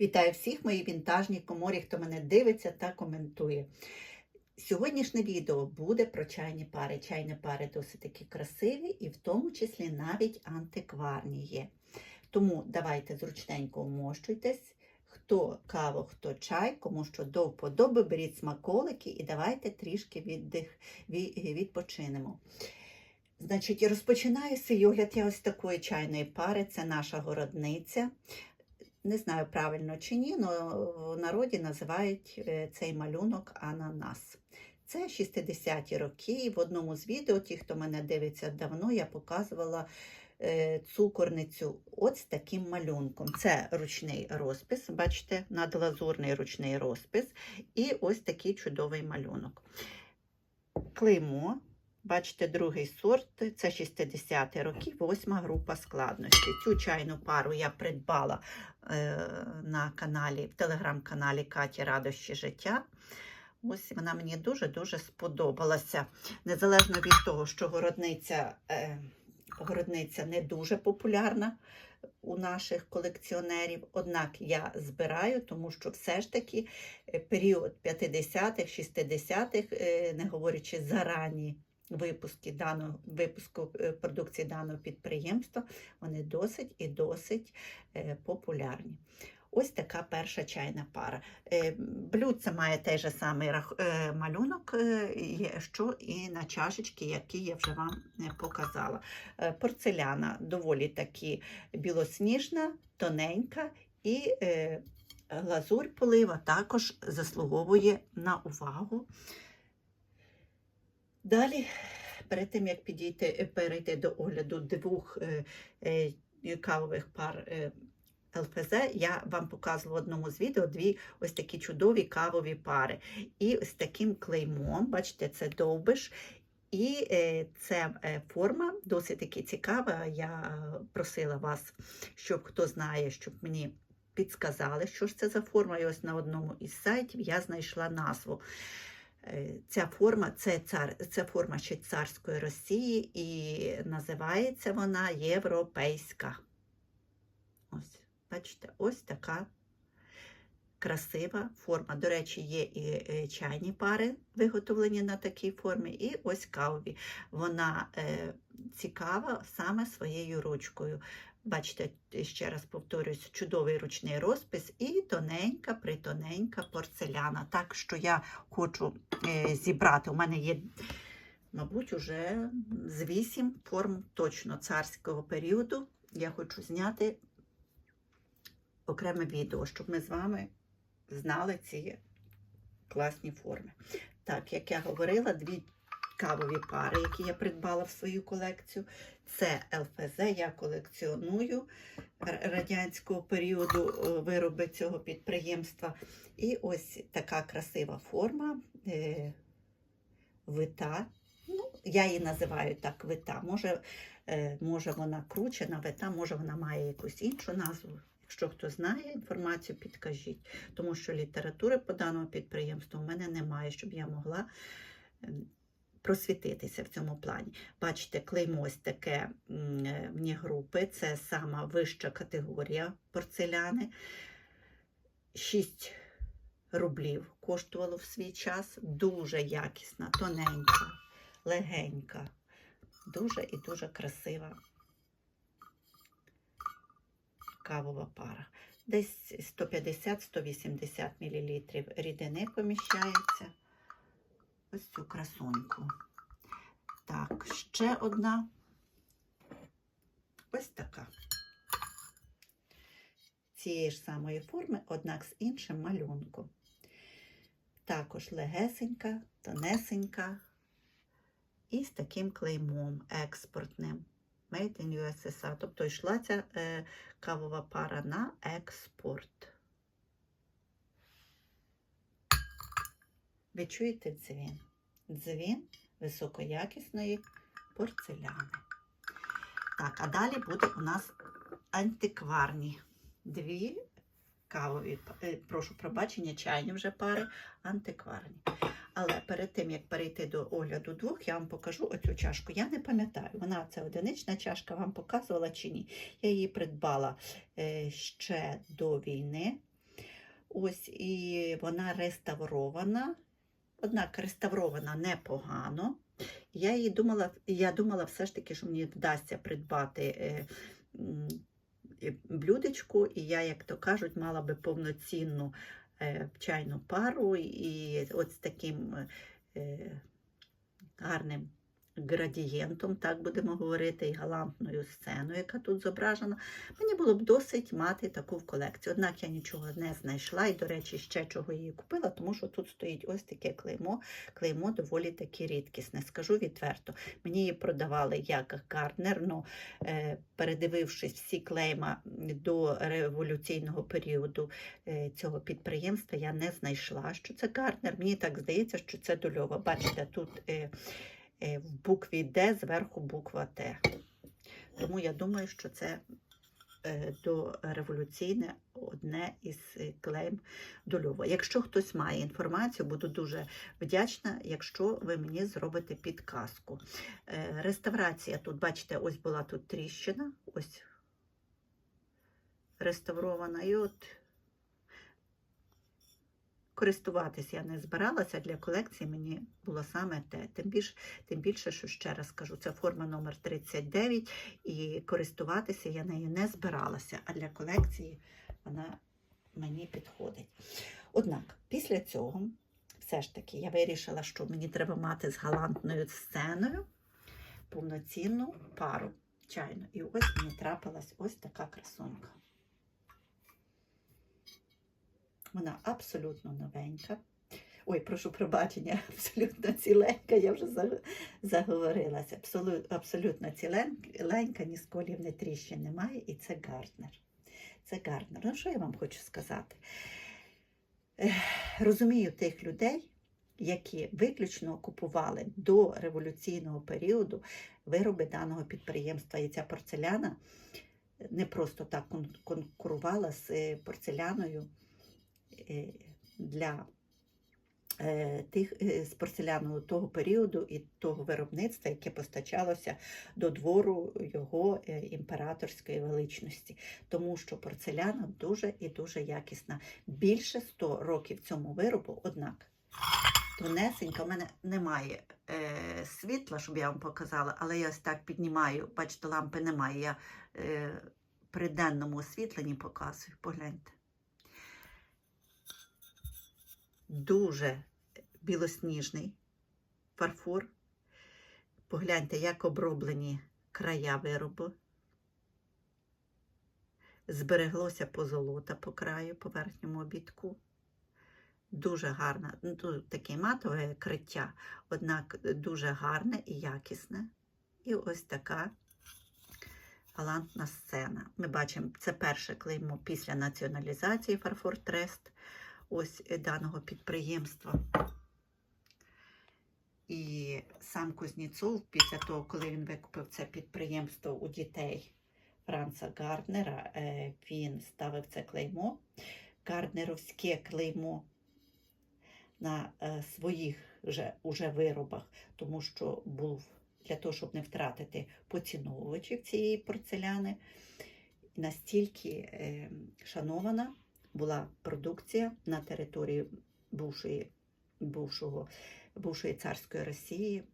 Вітаю всіх мої вінтажні коморі, хто мене дивиться та коментує. Сьогоднішнє відео буде про чайні пари. Чайні пари досить такі красиві і в тому числі навіть антикварні є. Тому давайте зручненько вмощуйтесь. Хто каву, хто чай, кому що до вподоби, беріть смаколики і давайте трішки віддих, відпочинемо. Значить, розпочинаю свій огляд я ось такої чайної пари. Це наша городниця. Не знаю правильно чи ні, але в народі називають е, цей малюнок ананас. Це 60-ті роки. І в одному з відео, ті, хто мене дивиться давно, я показувала е, цукорницю от з таким малюнком. Це ручний розпис, бачите, надлазурний ручний розпис. І ось такий чудовий малюнок. Клеймо. Бачите, другий сорт, це 60-ті роки, восьма група складності. Цю чайну пару я придбала е, на каналі, в телеграм-каналі Каті Радощі життя. Ось вона мені дуже-дуже сподобалася. Незалежно від того, що городниця, е, городниця не дуже популярна у наших колекціонерів, однак я збираю, тому що все ж таки е, період 50-х, 60-х, е, не говорячи зарані випуски даного випуску е, продукції даного підприємства, вони досить і досить е, популярні. Ось така перша чайна пара. Е, Блюдце має той же самий малюнок, що і на чашечки, які я вже вам показала. Порцеляна доволі таки білосніжна, тоненька і глазурь полива також заслуговує на увагу. Далі, перед тим як підійти, перейти до огляду двох е, е, кавових пар е, ЛФЗ, я вам показувала в одному з відео дві ось такі чудові кавові пари. І ось таким клеймом, бачите, це довбиш. І е, ця е, форма досить таки цікава. Я просила вас, щоб хто знає, щоб мені підсказали, що ж це за форма. І ось на одному із сайтів я знайшла назву. Е, Ця форма це, цар, це форма ще царської Росії і називається вона європейська. Ось, бачите, ось така красива форма. До речі, є і е, чайні пари виготовлені на такій формі, і ось кавові. Вона е, цікава саме своєю ручкою. Бачите, ще раз повторюсь, чудовий ручний розпис і тоненька, притоненька порцеляна. Так що я хочу е, зібрати. У мене є, мабуть, уже з вісім форм точно царського періоду. Я хочу зняти окреме відео, щоб ми з вами знали ці класні форми. Так, як я говорила, дві кавові пари, які я придбала в свою колекцію. Це ЛФЗ, я колекціоную радянського періоду е, вироби цього підприємства. І ось така красива форма е, вита. Ну, я її називаю так вита. Може, е, може вона кручена вита, може вона має якусь іншу назву. Якщо хто знає інформацію, підкажіть. Тому що літератури по даному підприємству в мене немає, щоб я могла ем, просвітитися в цьому плані. Бачите, клеймо ось таке е, вні групи, це сама вища категорія порцеляни. 6 рублів коштувало в свій час. Дуже якісна, тоненька, легенька, дуже і дуже красива кавова пара. Десь 150-180 мл рідини поміщається. Ось цю красуньку. Так, ще одна. Ось така. Цієї ж самої форми, однак з іншим малюнком. Також легесенька, тонесенька і з таким клеймом експортним. Made in USSR. Тобто йшла ця е, кавова пара на експорт. Ви чуєте дзвін? Дзвін високоякісної порцеляни. Так, а далі буде у нас антикварні дві кавові, е, прошу пробачення, чайні вже пари, антикварні. Але перед тим, як перейти до огляду двох, я вам покажу оцю чашку. Я не пам'ятаю, вона це одинична чашка, вам показувала чи ні. Я її придбала е, ще до війни. Ось і вона реставрована. Однак реставрована непогано. Я її думала, я думала все ж таки, що мені вдасться придбати е, блюдечку, і я, як то кажуть, мала би повноцінну е, чайну пару і от з таким е, гарним градієнтом, так будемо говорити, і галантною сценою, яка тут зображена. Мені було б досить мати таку в колекцію. Однак я нічого не знайшла, і, до речі, ще чого її купила, тому що тут стоїть ось таке клеймо. Клеймо доволі таки рідкісне. Скажу відверто. Мені її продавали як Гарднер, ну, е, передивившись всі клейма до революційного періоду е, цього підприємства, я не знайшла, що це Гарднер. Мені так здається, що це дольова. Бачите, тут е, в букві Д зверху буква Т. Тому я думаю, що це е, дореволюційне одне із е, клейм Дольова. Якщо хтось має інформацію, буду дуже вдячна, якщо ви мені зробите підказку. Е, Реставрація тут, бачите, ось була тут тріщина, ось реставрована. І от користуватись я не збиралася для колекції, мені було саме те. Тим більше, тим більше, що ще раз кажу, це форма номер 39, і користуватися я нею не збиралася, а для колекції вона мені підходить. Однак, після цього, все ж таки, я вирішила, що мені треба мати з галантною сценою повноцінну пару чайну. І ось мені трапилась ось така красунка. Вона абсолютно новенька. Ой, прошу пробачення, абсолютно ціленька, я вже заговорилася. Абсолютно, ціленька, ні сколів, ні тріщин немає, і це Гарднер. Це Гарднер. Ну, що я вам хочу сказати? Розумію тих людей, які виключно купували до революційного періоду вироби даного підприємства. І ця порцеляна не просто так конкурувала з е, порцеляною для е, тих е, з порцеляну того періоду і того виробництва, яке постачалося до двору його е, імператорської величності, тому що порцеляна дуже і дуже якісна. Більше 100 років цьому виробу, однак. Тонесенька, в мене немає е, світла, щоб я вам показала, але я ось так піднімаю. Бачите, лампи немає. Я е, при денному освітленні показую. Погляньте. Дуже білосніжний фарфор. Погляньте, як оброблені края виробу. Збереглося позолота по краю, по верхньому обідку. Дуже гарна, ну, таке матове криття, однак дуже гарне і якісне. І ось така галантна сцена. Ми бачимо, це перше клеймо після націоналізації Фарфор Трест ось е, даного підприємства. І сам Кузнєцов, після того, коли він викупив це підприємство у дітей Франца Гарднера, е, він ставив це клеймо, гарднеровське клеймо на е, своїх же, уже виробах, тому що був для того, щоб не втратити поціновувачів цієї порцеляни, настільки шанована була продукція на території бувшої, бувшого, бувшої царської Росії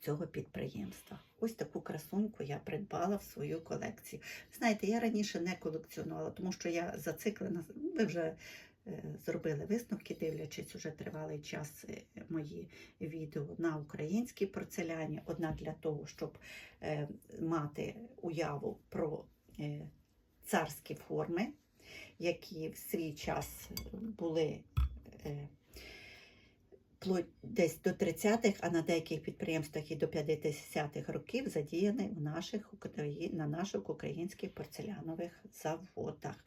цього підприємства. Ось таку красуньку я придбала в свою колекцію. Знаєте, я раніше не колекціонувала, тому що я зациклена. Ви вже е, зробили висновки, дивлячись уже тривалий час е, мої відео на українській порцеляні. Однак для того, щоб е, мати уяву про царські форми, які в свій час були е, десь до 30-х, а на деяких підприємствах і до 50-х років задіяні в наших, на наших українських порцелянових заводах.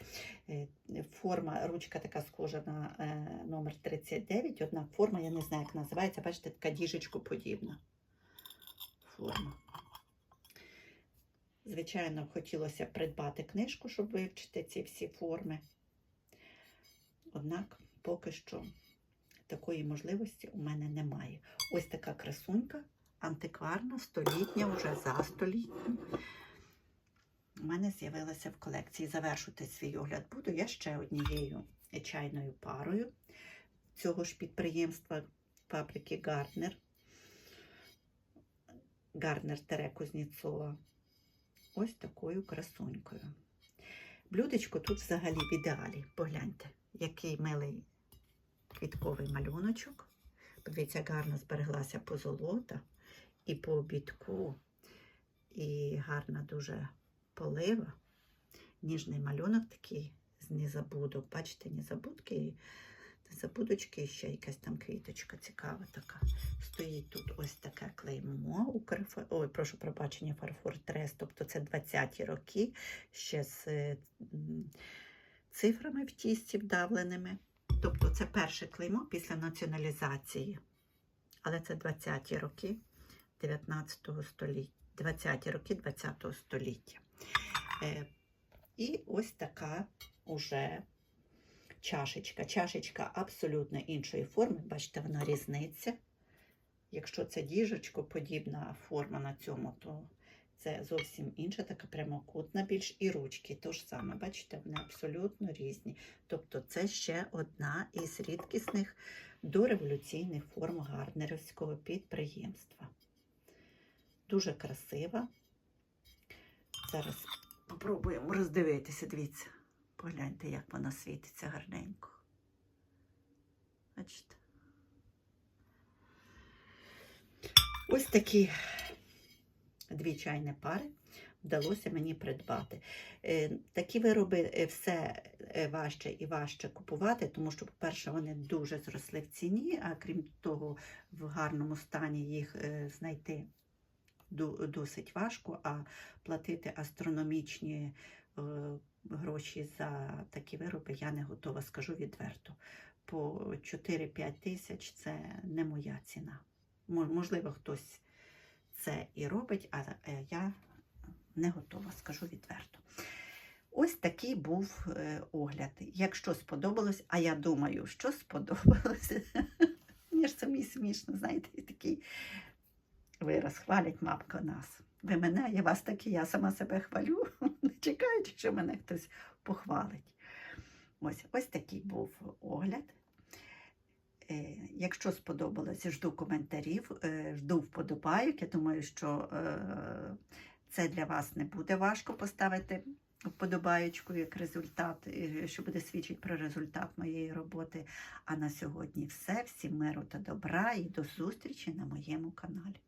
Е, Форма, ручка така схожа на е, номер 39, однак форма, я не знаю, як називається, бачите, така діжечко подібна форма. Звичайно, хотілося придбати книжку, щоб вивчити ці всі форми. Однак поки що такої можливості у мене немає. Ось така красунька, антикварна, столітня, вже за століття. у мене з'явилася в колекції. Завершувати свій огляд буду я ще однією чайною парою цього ж підприємства фабрики Гарднер. Гарднер Тере Кузнєцова. Ось такою красунькою. Блюдечко тут взагалі в ідеалі. Погляньте, який милий квітковий малюночок. Подивіться, гарно збереглася позолота і по обідку, і гарна дуже полива. Ніжний малюнок такий з незабудок. Бачите, незабудки і незабудочки, і ще якась там квіточка цікава така. Стоїть тут ось таке клеймо. Укрф... Ой, прошу пробачення, фарфор Трес, тобто це 20-ті роки, ще з е, цифрами в тісті вдавленими. Тобто це перше клеймо після націоналізації. Але це 20-ті роки 19 століття. 20-ті роки 20 століття. Е, і ось така уже чашечка. Чашечка абсолютно іншої форми. Бачите, вона різниця. Якщо це діжечко, подібна форма на цьому, то це зовсім інша, така прямокутна більш і ручки. То ж саме, бачите, вони абсолютно різні. Тобто це ще одна із рідкісних дореволюційних форм гарнерівського підприємства. Дуже красива. Зараз спробуємо роздивитися. Дивіться, погляньте, як вона світиться гарненько. Бачите? Ось такі дві чайні пари вдалося мені придбати. Е, Такі вироби е, все е, важче і важче купувати, тому що, по-перше, вони дуже зросли в ціні, а крім того, в гарному стані їх знайти досить важко, а платити астрономічні гроші за такі вироби я не готова, скажу відверто. По 4-5 тисяч це не моя ціна. Можливо, хтось це і робить, а е, я не готова, скажу відверто. Ось такий був е, огляд. Якщо сподобалось, а я думаю, що сподобалось. Мені ж самі смішно, знаєте, такий вираз хвалять мамка нас. Ви мене, я вас таки, я сама себе хвалю, не чекаючи, що мене хтось похвалить. Ось, ось такий був огляд. Е, Якщо сподобалося, жду коментарів, е, жду вподобайок. Я думаю, що е, це для вас не буде важко поставити вподобаєчку як результат, що буде свідчити про результат моєї роботи. А на сьогодні все. Всім миру та добра і до зустрічі на моєму каналі.